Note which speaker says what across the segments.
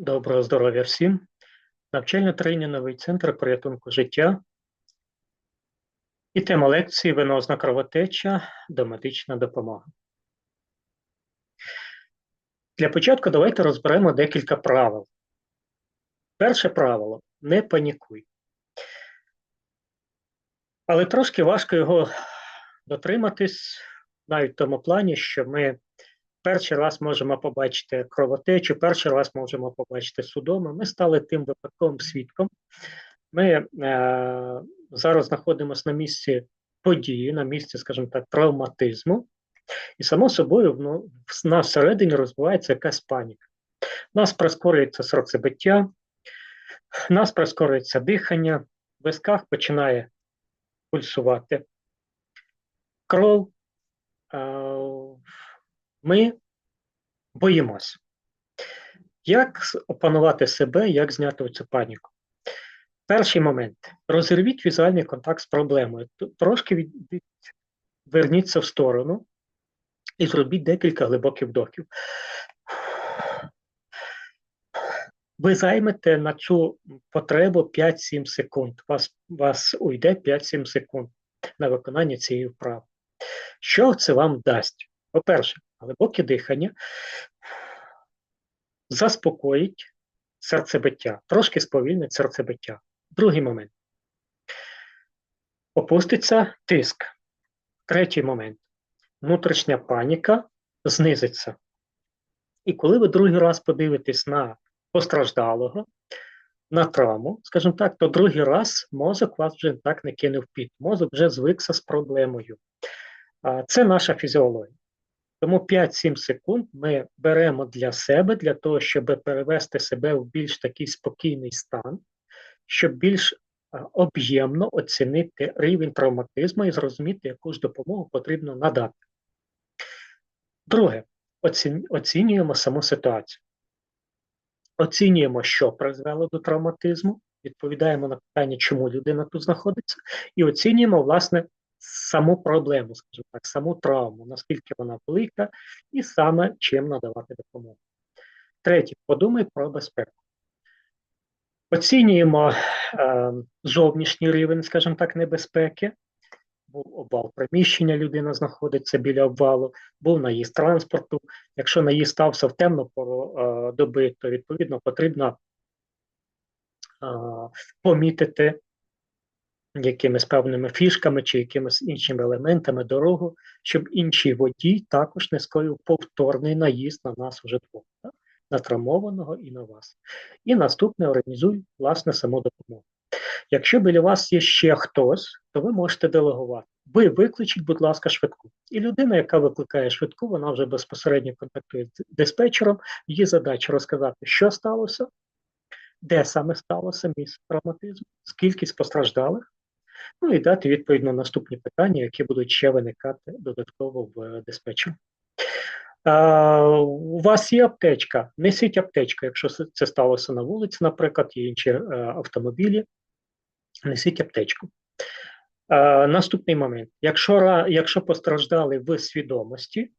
Speaker 1: Доброго здоров'я всім. Навчально-тренінговий центр порятунку життя. І тема лекції венозна кровотеча, домедична допомога. Для початку давайте розберемо декілька правил. Перше правило не панікуй. Але трошки важко його дотриматись навіть в тому плані, що ми перший раз можемо побачити кровотечу, перший раз можемо побачити судоми. Ми стали тим випадковим свідком. Ми е, зараз знаходимося на місці події, на місці, скажімо так, травматизму, і само собою ну, в нас всередині розвивається якась паніка. Нас прискорюється серцебиття, у нас прискорюється дихання, в висках починає пульсувати кров. Е, ми боїмося. Як опанувати себе, як зняти цю паніку? Перший момент. Розірвіть візуальний контакт з проблемою. Трошки від, верніться в сторону і зробіть декілька глибоких вдохів. Ви займете на цю потребу 5-7 секунд. Вас, вас уйде 5-7 секунд на виконання цієї вправи. Що це вам дасть? По-перше, глибоке дихання заспокоїть серцебиття, трошки сповільнить серцебиття. Другий момент. Опуститься тиск. Третій момент. Внутрішня паніка знизиться. І коли ви другий раз подивитесь на постраждалого, на травму, скажімо так, то другий раз мозок вас вже так не кинув під. Мозок вже звикся з проблемою. Це наша фізіологія. Тому 5-7 секунд ми беремо для себе, для того, щоб перевести себе в більш такий спокійний стан, щоб більш об'ємно оцінити рівень травматизму і зрозуміти, яку ж допомогу потрібно надати. Друге, оцінюємо саму ситуацію. Оцінюємо, що призвело до травматизму, відповідаємо на питання, чому людина тут знаходиться, і оцінюємо, власне, саму проблему, скажімо так, саму травму, наскільки вона велика, і саме чим надавати допомогу. Третє, подумай про безпеку. Оцінюємо е, зовнішній рівень, скажімо так, небезпеки. Був обвал приміщення, людина знаходиться біля обвалу, був наїзд транспорту. Якщо наїзд стався в темну пору е, доби, то відповідно потрібно е, помітити якимись певними фішками чи якимись іншими елементами дорогу, щоб інший водій також не скоїв повторний наїзд на нас уже двох, так? на травмованого і на вас. І наступне організуй власне саму допомогу. Якщо біля вас є ще хтось, то ви можете делегувати. Ви викличіть, будь ласка, швидку. І людина, яка викликає швидку, вона вже безпосередньо контактує з диспетчером, її задача розказати, що сталося, де саме сталося місце травматизму, скільки постраждалих, ну і дати відповідь на наступні питання, які будуть ще виникати додатково в диспетчері. У вас є аптечка, несіть аптечку, якщо це сталося на вулиці, наприклад, є інші е, автомобілі, несіть аптечку. Наступний момент: якщо якщо постраждали в свідомості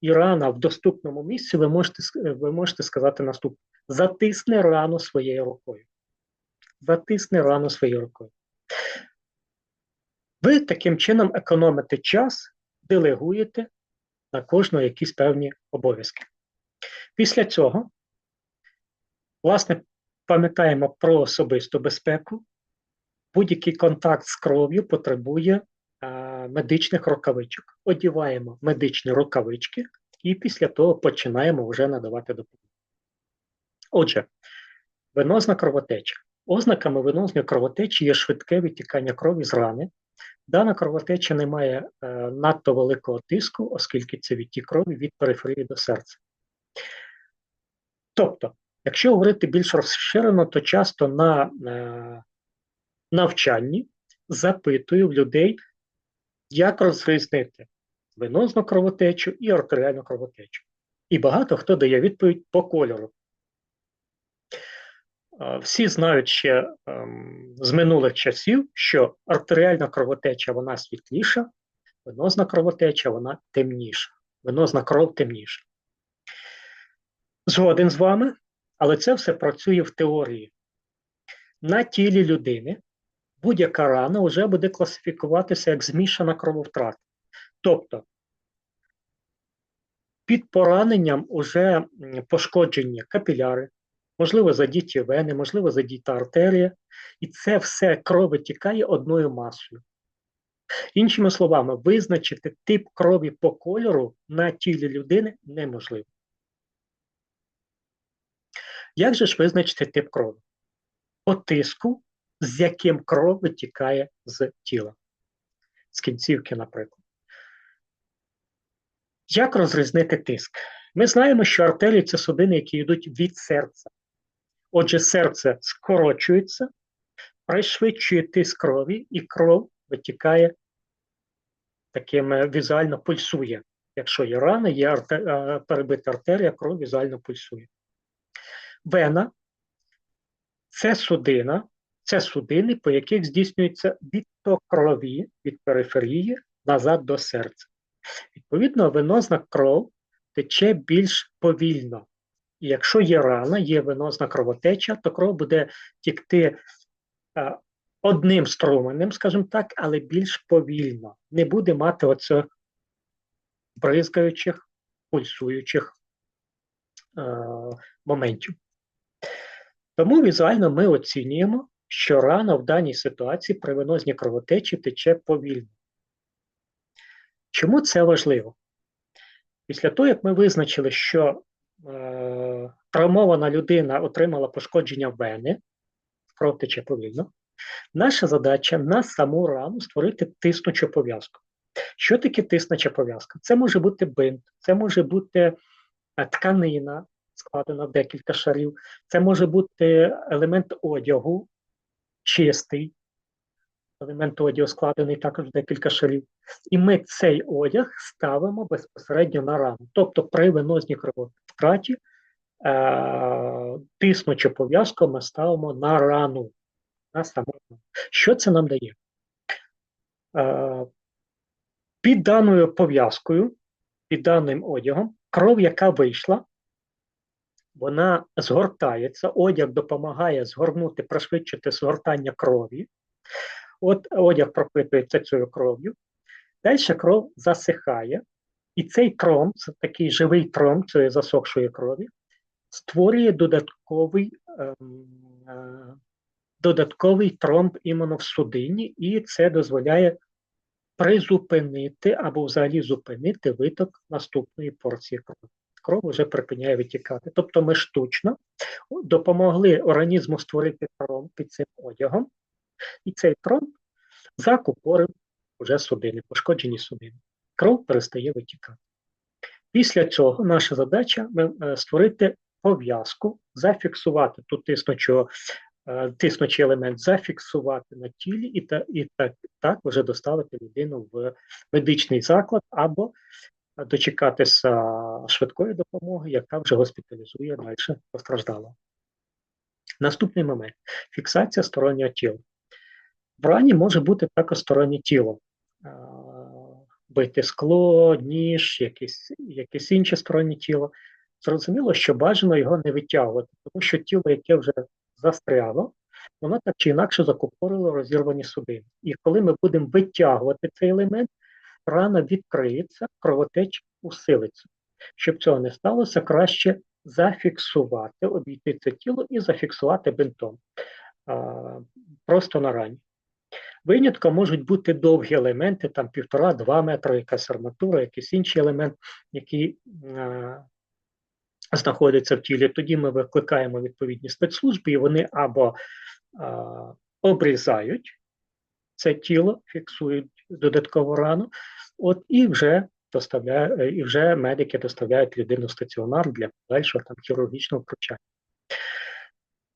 Speaker 1: і рана в доступному місці, ви можете ви можете сказати наступне: затисни рану своєю рукою. Затисни рану своєю рукою. Ви таким чином економите час, делегуєте на кожного якісь певні обов'язки. Після цього, власне, пам'ятаємо про особисту безпеку. Будь-який контакт з кров'ю потребує а, медичних рукавичок. Одіваємо медичні рукавички і після того починаємо вже надавати допомогу. Отже, венозна кровотеча. Ознаками венозної кровотечі є швидке відтікання крові з рани, Дана кровотеча не має е, надто великого тиску, оскільки це відтік крові від периферії до серця. Тобто, якщо говорити більш розширено, то часто на е, навчанні запитую в людей, як розрізнити венозну кровотечу і артеріальну кровотечу. І багато хто дає відповідь по кольору. Всі знають ще ем, з минулих часів, що артеріальна кровотеча вона світліша, венозна кровотеча вона темніша, венозна кров темніша. Згоден з вами, Але це все працює в теорії. На тілі людини будь-яка рана вже буде класифікуватися як змішана крововтрата. Тобто під пораненням уже пошкоджені капіляри, можливо, задіті вени, можливо, задіта артерія, і це все кров витікає одною масою. Іншими словами, визначити тип крові по кольору на тілі людини неможливо. Як же ж визначити тип крові? По тиску, з яким кров витікає з тіла, з кінцівки, наприклад. Як розрізнити тиск? Ми знаємо, що артерії це судини, які йдуть від серця. Отже, серце скорочується, пришвидшує тиск крові, і кров витікає таким е, візуально пульсує. Якщо є рана, є артер... Е, перебита артерія, кров візуально пульсує. Вена це судина, це судини, по яких здійснюється відток крові від периферії назад до серця. Відповідно, венозна кров тече більш повільно. І якщо є рана, є венозна кровотеча, то кров буде тікти одним струменем, скажімо так, але більш повільно. Не буде мати оцих бризкаючих, пульсуючих а, моментів. Тому візуально ми оцінюємо, що рана в даній ситуації при венозній кровотечі тече повільно. Чому це важливо? Після того, як ми визначили, що е, травмована людина отримала пошкодження вени, кров тече повільно, наша задача на саму рану створити тиснучу пов'язку. Що таке тиснуча пов'язка? Це може бути бинт, це може бути е, тканина, складена в декілька шарів, це може бути елемент одягу, чистий, елемент одягу складений також в декілька шарів. І ми цей одяг ставимо безпосередньо на рану. Тобто при венозній крововтраті е, тиснучу пов'язку ми ставимо на рану. На саму. Що це нам дає? Е, під даною пов'язкою, під даним одягом, кров, яка вийшла, вона згортається, одяг допомагає згорнути, пришвидшити згортання крові. От одяг пропитується цією кров'ю. Далі кров засихає, і цей тром, це такий живий тром цієї засохшої крові, створює додатковий е, е, додатковий тромб іменно в судині, і це дозволяє призупинити або взагалі зупинити виток наступної порції крові. Кров вже припиняє витікати. Тобто ми штучно допомогли організму створити тромб під цим одягом, і цей тромб закупорив вже судини, пошкоджені судини. Кров перестає витікати. Після цього наша задача е, створити пов'язку, зафіксувати ту тиснучу, е, тиснучий елемент, зафіксувати на тілі і та, і так, так вже доставити людину в медичний заклад або дочекатися швидкої допомоги, яка вже госпіталізує далі постраждалого. Наступний момент фіксація стороннього тіла. В рані може бути також стороннє тіло, бити скло, ніж, якесь, якесь інше стороннє тіло. Зрозуміло, що бажано його не витягувати, тому що тіло, яке вже застряло, воно так чи інакше закупорило розірвані судини. І коли ми будемо витягувати цей елемент, рана відкриється, кровотеч усилиться. Щоб цього не сталося, краще зафіксувати, обійти це тіло і зафіксувати бинтом просто на рані. Винятком можуть бути довгі елементи, там півтора-два метри, якась арматура, якийсь інший елемент, який е, знаходиться в тілі. Тоді ми викликаємо відповідні спецслужби, і вони або е, обрізають це тіло, фіксують додаткову рану, от і вже доставляють, і вже медики доставляють людину в стаціонар для подальшого там хірургічного втручання.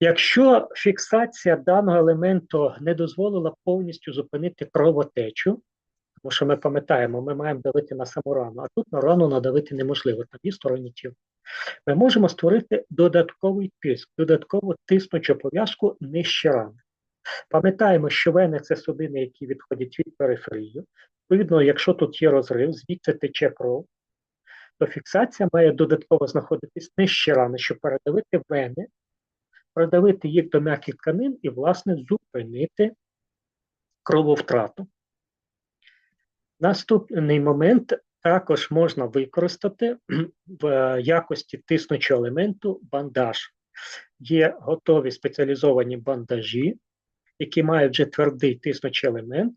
Speaker 1: Якщо фіксація даного елементу не дозволила повністю зупинити кровотечу, тому що ми пам'ятаємо, ми маємо давити на саму рану, а тут на рану надавити неможливо, є сторонні тіло. Ми можемо створити додатковий тиск, додаткову тиснучу пов'язку нижче рани. Пам'ятаємо, що вени це судини, які відходять від периферії. Відповідно, якщо тут є розрив, звідси тече кров, то фіксація має додатково знаходитись нижче рани, щоб передавити вени, продавити їх до м'яких тканин і, власне, зупинити крововтрату. Наступний момент також можна використати в якості тиснучого елементу бандаж. Є готові спеціалізовані бандажі, які мають вже твердий тиснучий елемент.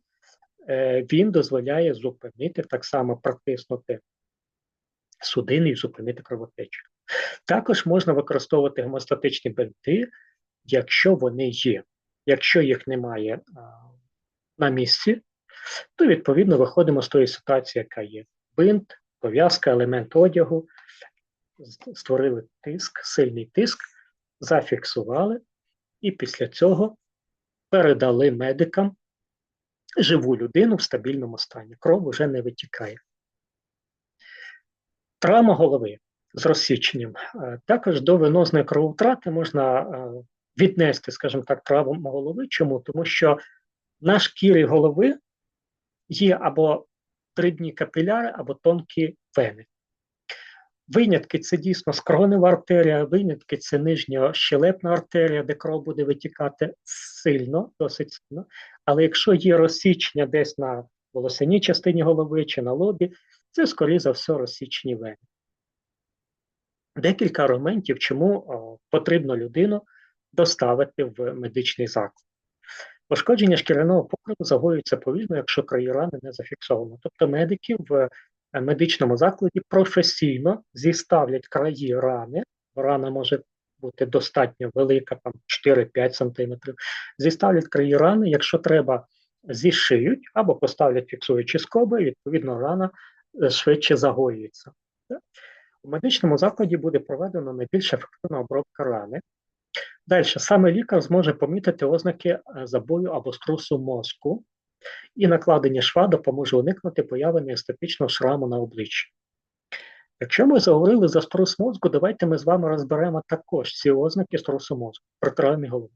Speaker 1: Е, Він дозволяє зупинити, так само протиснути судини і зупинити кровотечу. Також можна використовувати гемостатичні бинти, якщо вони є. Якщо їх немає а, на місці, то відповідно виходимо з тої ситуації, яка є. Бинт, пов'язка, елемент одягу, створили тиск, сильний тиск, зафіксували, і після цього передали медикам живу людину в стабільному стані. Кров уже не витікає. Травма голови з розсіченням. Е, Також до венозної крововтрати можна е, віднести, скажімо так, травму голови. Чому? Тому що на шкірі голови є або дрібні капіляри, або тонкі вени. Винятки це дійсно скронева артерія, винятки це нижня щелепна артерія, де кров буде витікати сильно, досить сильно. Але якщо є розсічення десь на волосяній частині голови чи на лобі, це, скоріше за все, розсічені вени. Декілька аргументів, чому потрібно людину доставити в медичний заклад. Пошкодження шкіряного покриву загоюється повільно, якщо краї рани не зафіксовано. Тобто медики в е, медичному закладі професійно зіставлять краї рани, рана може бути достатньо велика, там 4-5 см, зіставлять краї рани, якщо треба, зішиють або поставлять фіксуючі скоби, і відповідно рана е, швидше загоюється. У медичному закладі буде проведено найбільш ефективна обробка рани. Далі, саме лікар зможе помітити ознаки е, забою або струсу мозку, і накладення шва допоможе уникнути появи неестетичного шраму на обличчі. Якщо ми заговорили за струс мозку, давайте ми з вами розберемо також ці ознаки струсу мозку при травмі голови.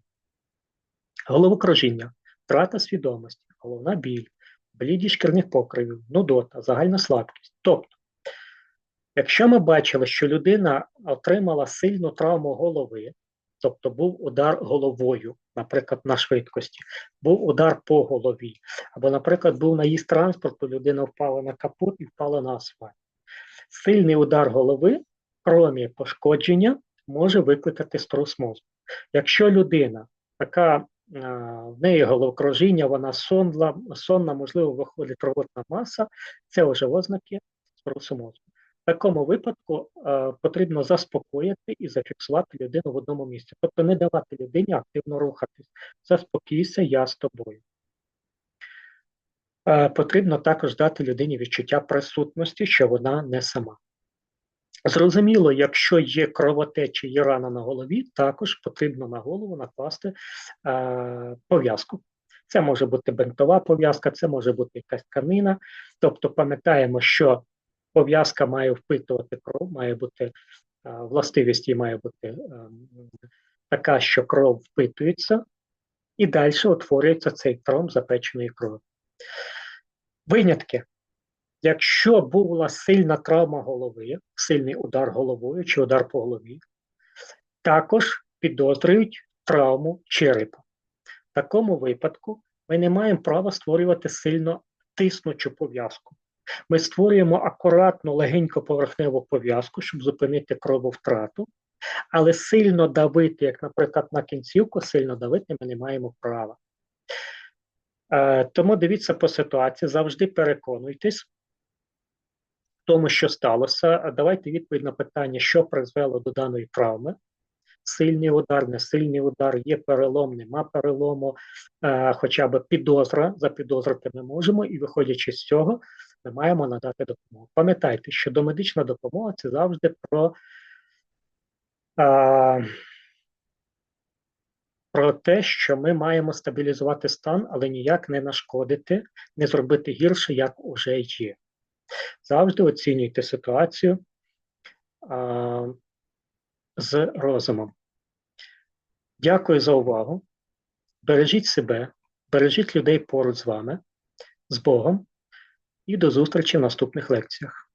Speaker 1: Головокружіння, втрата свідомості, головна біль, блідість шкірних покривів, нудота, загальна слабкість. Тобто, якщо ми бачили, що людина отримала сильну травму голови, тобто був удар головою, наприклад, на швидкості, був удар по голові, або, наприклад, був наїзд транспорту, людина впала на капот і впала на асфальт. Сильний удар голови, крім пошкодження, може викликати струс мозку. Якщо людина така, в неї головокружіння, вона сонна, сонна, можливо, виходить рвотна маса, це вже ознаки струсу мозку. Такому випадку е, потрібно заспокоїти і зафіксувати людину в одному місці. Тобто не давати людині активно рухатись. Заспокійся, я з тобою. Е, потрібно також дати людині відчуття присутності, що вона не сама. Зрозуміло, якщо є кровотеча і рана на голові, також потрібно на голову накласти е, пов'язку. Це може бути бинтова пов'язка, це може бути якась тканина. Тобто пам'ятаємо, що пов'язка має впитувати кров, має бути властивість має бути е, така, що кров впитується, і далі утворюється цей тромб запеченої крові. Винятки. Якщо була сильна травма голови, сильний удар головою чи удар по голові, також підозрюють травму черепа. В такому випадку ми не маємо права створювати сильно тиснучу пов'язку. Ми створюємо акуратну легенько поверхневу пов'язку, щоб зупинити крововтрату, але сильно давити, як, наприклад, на кінцівку, сильно давити ми не маємо права. Е, тому дивіться по ситуації, завжди переконуйтесь в тому, що сталося. Давайте відповідь на питання, що призвело до даної травми. Сильний удар, не сильний удар, є перелом, нема перелому, е, хоча б підозра, запідозрити ми можемо, і виходячи з цього, ми маємо надати допомогу. Пам'ятайте, що домедична допомога це завжди про, е, про те, що ми маємо стабілізувати стан, але ніяк не нашкодити, не зробити гірше, як уже є. Завжди оцінюйте ситуацію а, з розумом. Дякую за увагу. Бережіть себе, бережіть людей поруч з вами, з Богом, і до зустрічі в наступних лекціях.